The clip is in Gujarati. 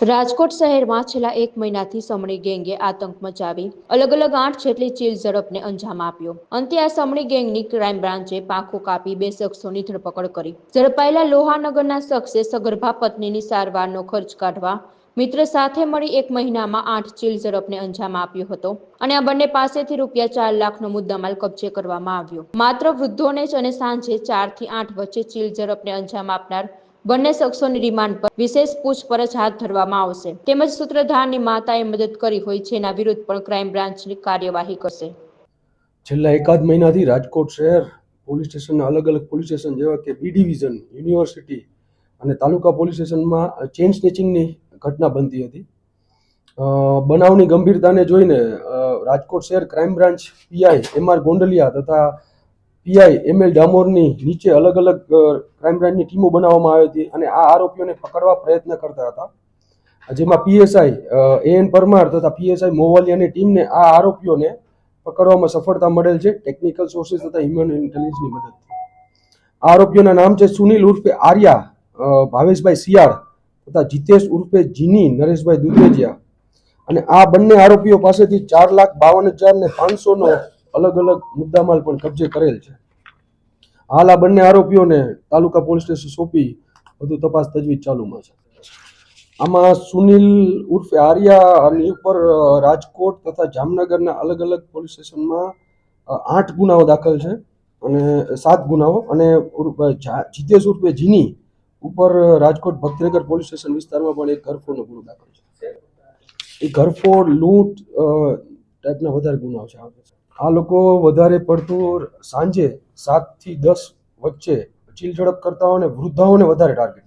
રાજકોટ શહેરમાં છેલ્લા એક મહિનાથી સમણી ગેંગે આતંક મચાવી અલગ અલગ આઠ જેટલી ચીલ ઝડપને અંજામ આપ્યો. અંતે આ સમણી ગેંગની ક્રાઇમ બ્રાન્ચે પાંખો કાપી બે શખ્સોની ધરપકડ કરી. ઝડપાયેલા લોહાનગરના શખ્સે સગર્ભા પત્નીની સારવારનો ખર્ચ કાઢવા મિત્ર સાથે મળી એક મહિનામાં આઠ ચીલ ઝડપને અંજામ આપ્યો હતો અને આ બંને પાસેથી રૂપિયા ચાર લાખનો મુદ્દામાલ કબજે કરવામાં આવ્યો. માત્ર વૃદ્ધોને જ અને સાંજે ચારથી આઠ વચ્ચે ચીલ ઝડપને અંજામ આપનાર બંને શખ્સોની રિમાન્ડ પર વિશેષ પૂછપરછ હાથ ધરવામાં આવશે. તેમજ સૂત્રધારની માતાએ મદદ કરી હોય છે એના વિરુદ્ધ પણ ક્રાઇમ બ્રાન્ચની કાર્યવાહી કરશે. છેલ્લા એકાદ મહિનાથી રાજકોટ શહેર, પોલીસ સ્ટેશનના અલગ અલગ પોલીસ સ્ટેશન જેવા કે બી ડિવિઝન, યુનિવર્સિટી અને તાલુકા પોલીસ સ્ટેશનમાં ચેન સ્નેચિંગની ઘટના બનતી હતી. બનાવની ગંભીરતાને જોઈને રાજકોટ શહેર crime branch PI M R Gondaliya તથા પીઆઈ એમ એલ ડામોરની નીચે અલગ અલગ ક્રાઇમ બ્રાન્ચની ટીમો બનાવવામાં આવી હતી અને આ આરોપીઓને પકડવા પ્રયત્ન કરતા હતા. જેમાં પીએસઆઈ એ એન પરમાર તથા પીએસઆઈ મોવાલિયાની ટીમને આ આરોપીઓને પકડવામાં સફળતા મળેલ છે. ટેકનિકલ સોર્સિસ તથા હ્યુમન ઇન્ટેલિજન્સની મદદથી. આરોપીઓના નામ છે સુનિલ ઉર્ફે આર્યા ભાવેશભાઈ શિયાળ તથા જીતેશ ઉર્ફે જીની, નરેશભાઈ દુધેજિયા. અને આ બંને આરોપીઓ પાસેથી ચાર લાખ બાવન હજાર ને પાંચસોનો અલગ અલગ મુદ્દામાલ પણ કબજે કરેલ છે. હાલ આ બંને આરોપીઓને તાલુકા પોલીસ સ્ટેશન સોંપી વધુ તપાસ તજવીજ ચાલુમાં છે. આમાં સુનિલ ઉર્ફે આર્યાની ઉપર રાજકોટ તથા જામનગરના અલગ અલગ પોલીસ સ્ટેશનમાં આઠ ગુનાઓ દાખલ છે અને સાત ગુનાઓ અને જીતેશ ઉર્ફે જીની ઉપર રાજકોટ ભક્તિનગર પોલીસ સ્ટેશન વિસ્તારમાં પણ એક ઘરફોડનો ગુનો દાખલ છે. એ ઘરફોડ, લૂંટ ટાઈપના વધારે ગુનાઓ છે. આ લોકો વધારે પડતું સાંજે સાતથી દસ વચ્ચે ચીલ ઝડપ કરતા અને વૃદ્ધાઓને વધારે ટાર્ગેટ